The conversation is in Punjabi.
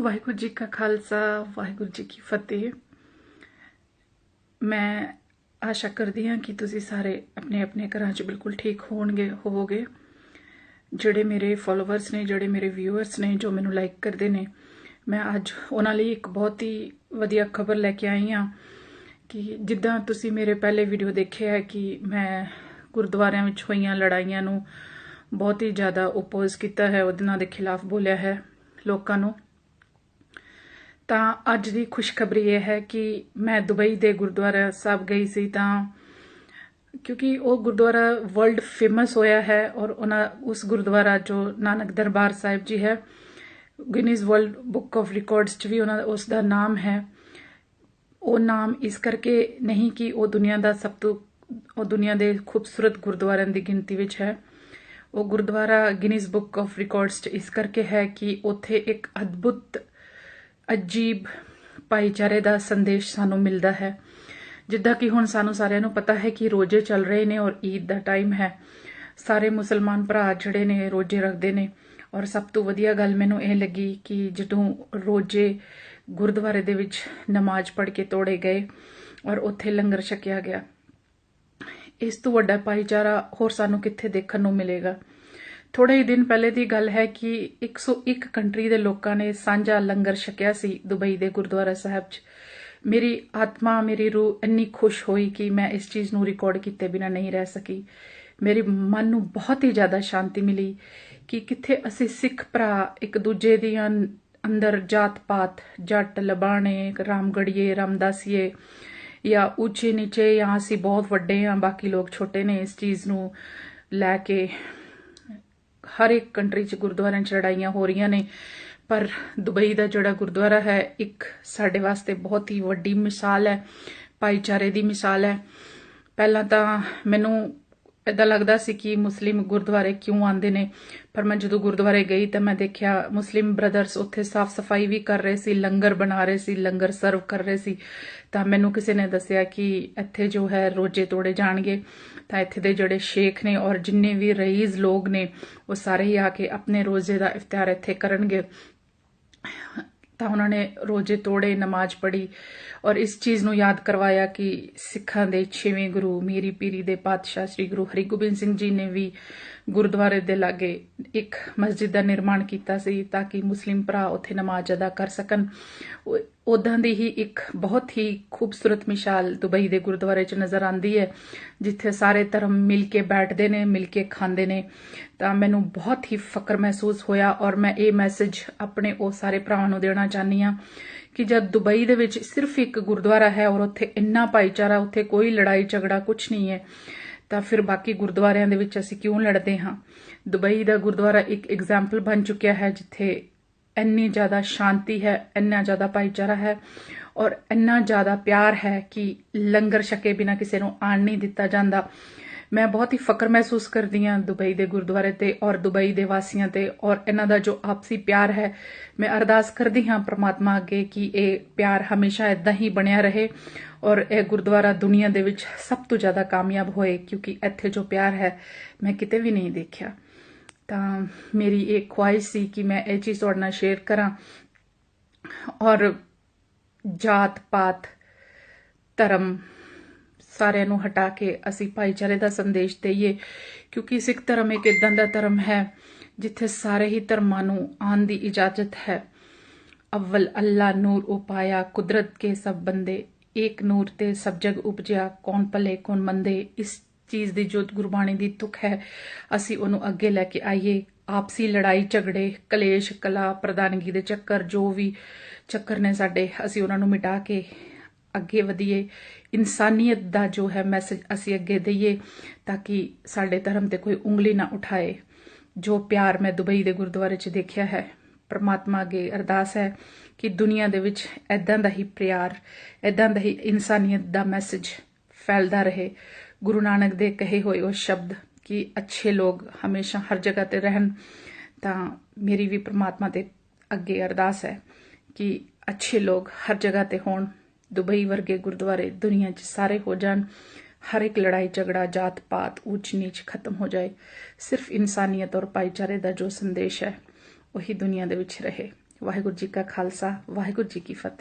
ਵਾਹਿਗੁਰੂ ਜੀ ਕਾ ਖਾਲਸਾ, ਵਾਹਿਗੁਰੂ ਜੀ ਕੀ ਫਤਿਹ। ਮੈਂ ਆਸ਼ਾ ਕਰਦੀ ਹਾਂ ਕਿ ਤੁਸੀਂ ਸਾਰੇ ਆਪਣੇ ਆਪਣੇ ਘਰਾਂ 'ਚ ਬਿਲਕੁਲ ਠੀਕ ਹੋਣਗੇ, ਹੋਵੋਗੇ। ਜਿਹੜੇ ਮੇਰੇ ਫਾਲੋਅਰਸ ਨੇ, ਜਿਹੜੇ ਮੇਰੇ ਵਿਊਅਰਸ ਨੇ, ਜੋ ਮੈਨੂੰ ਲਾਈਕ ਕਰਦੇ ਨੇ, ਮੈਂ ਅੱਜ ਉਹਨਾਂ ਲਈ ਇੱਕ ਬਹੁਤ ਹੀ ਵਧੀਆ ਖਬਰ ਲੈ ਕੇ ਆਈ ਹਾਂ ਕਿ ਜਿੱਦਾਂ ਤੁਸੀਂ ਮੇਰੇ ਪਹਿਲੇ ਵੀਡੀਓ ਦੇਖਿਆ ਹੈ ਕਿ ਮੈਂ ਗੁਰਦੁਆਰਿਆਂ ਵਿੱਚ ਹੋਈਆਂ ਲੜਾਈਆਂ ਨੂੰ ਬਹੁਤ ਹੀ ਜ਼ਿਆਦਾ ਓਪੋਜ਼ ਕੀਤਾ ਹੈ ਉਹਨਾਂ ਦੇ ਖਿਲਾਫ ਬੋਲਿਆ ਹੈ ਲੋਕਾਂ ਨੂੰ। ਤਾਂ ਅੱਜ ਦੀ ਖੁਸ਼ਖਬਰੀ ਇਹ ਹੈ ਕਿ ਮੈਂ ਦੁਬਈ ਦੇ ਗੁਰਦੁਆਰਾ ਸਾਹਿਬ ਗਈ ਸੀ ਤਾਂ ਕਿਉਂਕਿ ਉਹ ਗੁਰਦੁਆਰਾ ਵਰਲਡ ਫੇਮਸ ਹੋਇਆ ਹੈ ਔਰ ਉਹਨਾਂ ਉਸ ਗੁਰਦੁਆਰਾ ਜੋ ਨਾਨਕ ਦਰਬਾਰ ਸਾਹਿਬ ਜੀ ਹੈ Guinness world book of records 'ਚ ਵੀ ਉਹਨਾਂ ਉਸ ਦਾ ਨਾਮ ਹੈ। ਉਹ ਨਾਮ ਇਸ ਕਰਕੇ ਨਹੀਂ ਕਿ ਉਹ ਦੁਨੀਆ ਦਾ ਸਭ ਤੋਂ, ਉਹ ਦੁਨੀਆ ਦੇ ਖੂਬਸੂਰਤ ਗੁਰਦੁਆਰਿਆਂ ਦੀ ਗਿਣਤੀ ਵਿੱਚ ਹੈ। ਉਹ gurdwara Guinness book of records 'ਚ ਇਸ ਕਰਕੇ ਹੈ ਕਿ ਉੱਥੇ ਇੱਕ ਅਦਭੁਤ ਅਜੀਬ ਭਾਈਚਾਰੇ ਦਾ ਸੰਦੇਸ਼ ਸਾਨੂੰ ਮਿਲਦਾ ਹੈ। ਜਿੱਦਾਂ ਕਿ ਹੁਣ ਸਾਨੂੰ ਸਾਰਿਆਂ ਨੂੰ ਪਤਾ ਹੈ ਕਿ ਰੋਜ਼ੇ ਚੱਲ ਰਹੇ ਨੇ ਔਰ ਈਦ ਦਾ ਟਾਈਮ ਹੈ। ਸਾਰੇ ਮੁਸਲਮਾਨ ਭਰਾ ਜਿਹੜੇ ਨੇ, ਰੋਜ਼ੇ ਰੱਖਦੇ ਨੇ ਔਰ ਸਭ ਤੋਂ ਵਧੀਆ ਗੱਲ ਮੈਨੂੰ ਇਹ ਲੱਗੀ ਕਿ ਜਦੋਂ ਰੋਜ਼ੇ ਗੁਰਦੁਆਰੇ ਦੇ ਵਿੱਚ ਨਮਾਜ਼ ਪੜ੍ਹ ਕੇ ਤੋੜੇ ਗਏ ਔਰ ਉੱਥੇ ਲੰਗਰ ਛਕਿਆ ਗਿਆ, ਇਸ ਤੋਂ ਵੱਡਾ ਭਾਈਚਾਰਾ ਹੋਰ ਸਾਨੂੰ ਕਿੱਥੇ ਦੇਖਣ ਨੂੰ ਮਿਲੇਗਾ? ਥੋੜੇ ਹੀ ਦਿਨ ਪਹਿਲੇ ਦੀ ਗੱਲ ਹੈ ਕਿ 101 ਕੰਟਰੀ ਦੇ ਲੋਕਾਂ ਨੇ ਸਾਂਝਾ ਲੰਗਰ ਛਕਿਆ ਸੀ ਦੁਬਈ ਦੇ ਗੁਰਦੁਆਰਾ ਸਾਹਿਬ 'ਚ। ਮੇਰੀ ਆਤਮਾ, ਮੇਰੀ ਰੂਹ ਇੰਨੀ ਖੁਸ਼ ਹੋਈ ਕਿ ਮੈਂ ਇਸ ਚੀਜ਼ ਨੂੰ ਰਿਕਾਰਡ ਕੀਤੇ ਬਿਨਾ ਨਹੀਂ ਰਹਿ ਸਕੀ। ਮੇਰੇ ਮਨ ਨੂੰ ਬਹੁਤ ਹੀ ਜ਼ਿਆਦਾ ਸ਼ਾਂਤੀ ਮਿਲੀ ਕਿ ਕਿੱਥੇ ਅਸੀਂ ਸਿੱਖ ਭਰਾ ਇੱਕ ਦੂਜੇ ਦੀਆਂ ਅੰਦਰ ਜਾਤ ਪਾਤ, ਜੱਟ, ਲਬਾਣੇ, ਰਾਮਗੜੀਏ, ਰਾਮਦਾਸੀਏ ਜਾਂ ਉੱਚੇ ਨੀਚੇ ਜਾਂ ਅਸੀਂ ਬਹੁਤ ਵੱਡੇ ਆ ਬਾਕੀ ਲੋਕ ਛੋਟੇ ਨੇ, ਇਸ ਚੀਜ਼ ਨੂੰ ਲੈ ਕੇ ਹਰ ਇੱਕ ਕੰਟਰੀ 'ਚ ਗੁਰਦੁਆਰਿਆਂ 'ਚ ਲੜਾਈਆਂ ਹੋ ਰਹੀਆਂ ਨੇ, ਪਰ ਦੁਬਈ ਦਾ ਜਿਹੜਾ ਗੁਰਦੁਆਰਾ ਹੈ, ਇੱਕ ਸਾਡੇ ਵਾਸਤੇ ਬਹੁਤ ਹੀ ਵੱਡੀ ਮਿਸਾਲ ਹੈ, ਭਾਈਚਾਰੇ ਦੀ ਮਿਸਾਲ ਹੈ। ਪਹਿਲਾਂ ਤਾਂ ਮੈਨੂੰ ਇਦਾਂ ਲੱਗਦਾ ਸੀ ਕਿ ਮੁਸਲਿਮ ਗੁਰਦੁਆਰੇ ਕਿਉਂ ਆਉਂਦੇ ਨੇ? ਪਰ ਮੈਂ ਜਦੋਂ ਗੁਰਦੁਆਰੇ ਗਈ ਤਾਂ ਮੈਂ ਦੇਖਿਆ ਮੁਸਲਿਮ ਬ੍ਰਦਰਸ ਉੱਥੇ ਸਾਫ਼ ਸਫ਼ਾਈ ਵੀ ਕਰ ਰਹੇ ਸੀ, ਲੰਗਰ ਬਣਾ ਰਹੇ ਸੀ, ਲੰਗਰ ਸਰਵ ਕਰ ਰਹੇ ਸੀ। ਤਾਂ ਮੈਨੂੰ ਕਿਸੇ ਨੇ ਦੱਸਿਆ ਕਿ ਇੱਥੇ ਜੋ ਹੈ ਰੋਜੇ ਤੋੜੇ ਜਾਣਗੇ। ਤਾਂ ਇੱਥੇ ਦੇ ਜਿਹੜੇ ਸ਼ੇਖ ਨੇ ਔਰ ਜਿੰਨੇ ਵੀ ਰਈਜ਼ ਲੋਕ ਨੇ, ਉਹ ਸਾਰੇ ਹੀ ਆ ਕੇ ਆਪਣੇ ਰੋਜ਼ੇ ਦਾ ਇਫਤਾਰ ਇੱਥੇ ਕਰਨਗੇ। ਤਾਂ ਉਹਨਾਂ ਨੇ ਰੋਜ਼ੇ ਤੋੜੇ, ਨਮਾਜ਼ ਪੜ੍ਹੀ ਔਰ ਇਸ ਚੀਜ਼ ਨੂੰ ਯਾਦ ਕਰਵਾਇਆ ਕਿ ਸਿੱਖਾਂ ਦੇ 6ਵੇਂ ਗੁਰੂ, ਮੀਰੀ ਪੀਰੀ ਦੇ ਪਾਤਸ਼ਾਹ ਸ੍ਰੀ ਗੁਰੂ ਹਰਿਗੋਬਿੰਦ ਸਿੰਘ ਜੀ ਨੇ ਵੀ ਗੁਰਦੁਆਰੇ ਦੇ ਲਾਗੇ ਇੱਕ ਮਸਜਿਦ ਦਾ ਨਿਰਮਾਣ ਕੀਤਾ ਸੀ ਤਾਂ ਕਿ ਮੁਸਲਿਮ ਭਰਾ ਉੱਥੇ ਨਮਾਜ਼ ਅਦਾ ਕਰ ਸਕਣ। ਉਦਾਂ ਦੀ ਹੀ ਇੱਕ ਬਹੁਤ ਹੀ ਖੂਬਸੂਰਤ ਮਿਸਾਲ ਦੁਬਈ ਦੇ ਗੁਰਦੁਆਰੇ 'ਚ ਨਜ਼ਰ ਆਂਦੀ ਹੈ, ਜਿੱਥੇ ਸਾਰੇ ਧਰਮ ਮਿਲ ਕੇ ਬੈਠਦੇ ਨੇ, ਮਿਲ ਕੇ ਖਾਂਦੇ ਨੇ। ਤਾਂ ਮੈਨੂੰ ਬਹੁਤ ਹੀ ਫਕਰ ਮਹਿਸੂਸ ਹੋਇਆ ਔਰ ਮੈਂ ਇਹ ਮੈਸੇਜ ਆਪਣੇ ਉਹ ਸਾਰੇ ਭਰਾਵਾਂ ਨੂੰ ਦੇਣਾ ਚਾਹਨੀ ਆ ਕਿ ਜਦ ਦੁਬਈ ਦੇ ਵਿੱਚ ਸਿਰਫ ਇੱਕ ਗੁਰਦੁਆਰਾ ਹੈ ਔਰ ਉੱਥੇ ਇੰਨਾ ਭਾਈਚਾਰਾ, ਉੱਥੇ ਕੋਈ ਲੜਾਈ ਝਗੜਾ ਕੁਝ ਨਹੀਂ ਹੈ, ਤਾਂ ਫਿਰ ਬਾਕੀ ਗੁਰਦੁਆਰਿਆਂ ਦੇ ਵਿੱਚ ਅਸੀਂ ਕਿਉਂ ਲੜਦੇ ਹਾਂ? ਦੁਬਈ ਦਾ ਗੁਰਦੁਆਰਾ ਇੱਕ ਐਗਜ਼ਾਮਪਲ ਬਣ ਚੁੱਕਿਆ ਹੈ, ਜਿੱਥੇ ਇੰਨੀ ਜ਼ਿਆਦਾ ਸ਼ਾਂਤੀ ਹੈ, ਇੰਨਾ ਜ਼ਿਆਦਾ ਭਾਈਚਾਰਾ ਹੈ ਔਰ ਇੰਨਾ ਜ਼ਿਆਦਾ ਪਿਆਰ ਹੈ ਕਿ ਲੰਗਰ ਛਕੇ ਬਿਨਾ ਕਿਸੇ ਨੂੰ ਆਣ ਨਹੀਂ ਦਿੱਤਾ ਜਾਂਦਾ। ਮੈਂ ਬਹੁਤ ਹੀ ਫਕਰ ਮਹਿਸੂਸ ਕਰਦੀ ਹਾਂ ਦੁਬਈ ਦੇ ਗੁਰਦੁਆਰੇ ਤੇ ਔਰ ਦੁਬਈ ਦੇ ਵਾਸੀਆਂ ਤੇ ਔਰ ਇਹਨਾਂ ਦਾ ਜੋ ਆਪਸੀ ਪਿਆਰ ਹੈ, ਮੈਂ ਅਰਦਾਸ ਕਰਦੀ ਹਾਂ ਪ੍ਰਮਾਤਮਾ ਅੱਗੇ ਕਿ ਇਹ ਪਿਆਰ ਹਮੇਸ਼ਾ ਇਦਾਂ ਹੀ ਬਣਿਆ ਰਹੇ ਔਰ ਇਹ ਗੁਰਦੁਆਰਾ ਦੁਨੀਆ ਦੇ ਵਿੱਚ ਸਭ ਤੋਂ ਜ਼ਿਆਦਾ ਕਾਮਯਾਬ ਹੋਏ ਕਿਉਂਕਿ ਇੱਥੇ ਜੋ ਪਿਆਰ ਹੈ, ਮੈਂ ਕਿਤੇ ਵੀ ਨਹੀਂ ਦੇਖਿਆ। ਤਾਂ ਮੇਰੀ ਇਹ ਖੁਆਇਸ਼ ਸੀ ਕਿ ਮੈਂ ਇਹ ਚੀਜ਼ ਤੁਹਾਡੇ ਨਾਲ ਸ਼ੇਅਰ ਕਰਾਂ। ਔਰ ਜਾਤ, ਪਾਤ, ਧਰਮ ਸਾਰਿਆਂ ਨੂੰ ਹਟਾ ਕੇ ਅਸੀਂ ਭਾਈਚਾਰੇ ਦਾ ਸੰਦੇਸ਼ ਦਈਏ, ਕਿਉਂਕਿ ਸਿੱਖ ਧਰਮ ਇੱਕ ਇਦਾਂ ਦਾ ਧਰਮ ਹੈ ਜਿੱਥੇ ਸਾਰੇ ਹੀ ਧਰਮਾਂ ਨੂੰ ਆਉਣ ਦੀ ਇਜਾਜ਼ਤ ਹੈ। ਅਵਲ ਅੱਲਾ ਨੂਰ ਉਪਾਇਆ ਕੁਦਰਤ ਕੇ ਸਭ ਬੰਦੇ, ਏਕ ਨੂਰ ਤੇ ਸਭ ਜਗ ਉਪਜਿਆ, ਕੌਣ ਭਲੇ, ਕੌਣ ਮੰਦੇ, ਇਸ ਚੀਜ਼ ਦੀ ਜੋ ਗੁਰਬਾਣੀ ਦੀ ਤੁਕ ਹੈ, ਅਸੀਂ ਉਹਨੂੰ ਅੱਗੇ ਲੈ ਕੇ ਆਈਏ। ਆਪਸੀ ਲੜਾਈ, ਝਗੜੇ, ਕਲੇਸ਼, ਕਲਾ, ਪ੍ਰਧਾਨਗੀ ਦੇ ਚੱਕਰ, ਜੋ ਵੀ ਚੱਕਰ ਨੇ ਸਾਡੇ, ਅਸੀਂ ਉਹਨਾਂ ਨੂੰ ਮਿਟਾ ਕੇ ਅੱਗੇ ਵਧੀਏ। ਇਨਸਾਨੀਅਤ ਦਾ ਜੋ ਹੈ ਮੈਸੇਜ ਅਸੀਂ ਅੱਗੇ ਦਈਏ, ਤਾਂ ਕਿ ਸਾਡੇ ਧਰਮ ਤੇ ਕੋਈ ਉਂਗਲੀ ਨਾ ਉਠਾਏ। ਜੋ ਪਿਆਰ ਮੈਂ ਦੁਬਈ ਦੇ ਗੁਰਦੁਆਰੇ 'ਚ ਦੇਖਿਆ ਹੈ, ਪਰਮਾਤਮਾ ਅਗੇ ਅਰਦਾਸ ਹੈ ਕਿ ਦੁਨੀਆ ਦੇ ਵਿੱਚ ਐਦਾਂ ਦਾ ਹੀ ਪਿਆਰ ਐਦਾਂ ਦਾ ਹੀ ਇਨਸਾਨੀਅਤ ਦਾ ਮੈਸੇਜ ਫੈਲਦਾ ਰਹੇ। ਗੁਰੂ ਨਾਨਕ ਦੇ ਕਹੇ ਹੋਏ ਉਹ ਸ਼ਬਦ ਕਿ ਅੱਛੇ ਲੋਕ ਹਮੇਸ਼ਾ ਹਰ ਜਗ੍ਹਾ ਤੇ ਰਹਿਣ, ਤਾਂ ਮੇਰੀ ਵੀ ਪ੍ਰਮਾਤਮਾ ਤੇ ਅੱਗੇ ਅਰਦਾਸ ਹੈ ਕਿ ਅੱਛੇ ਲੋਕ ਹਰ ਜਗ੍ਹਾ ਤੇ ਹੋਣ, ਦੁਬਈ ਵਰਗੇ ਗੁਰਦੁਆਰੇ ਦੁਨੀਆ 'ਚ ਸਾਰੇ ਹੋ ਜਾਣ, ਹਰ ਇੱਕ ਲੜਾਈ, ਝਗੜਾ, ਜਾਤ, ਪਾਤ ਉੱਚ ਨੀਚ ਖਤਮ ਹੋ ਜਾਏ, ਸਿਰਫ ਇਨਸਾਨੀਅਤ ਔਰ ਭਾਈਚਾਰੇ ਦਾ ਜੋ ਸੰਦੇਸ਼ ਹੈ, ਉਹੀ ਦੁਨੀਆ ਦੇ ਵਿੱਚ ਰਹੇ। ਵਾਹਿਗੁਰੂ ਜੀ ਕਾ ਖਾਲਸਾ, ਵਾਹਿਗੁਰੂ ਜੀ ਕੀ ਫਤਿਹ।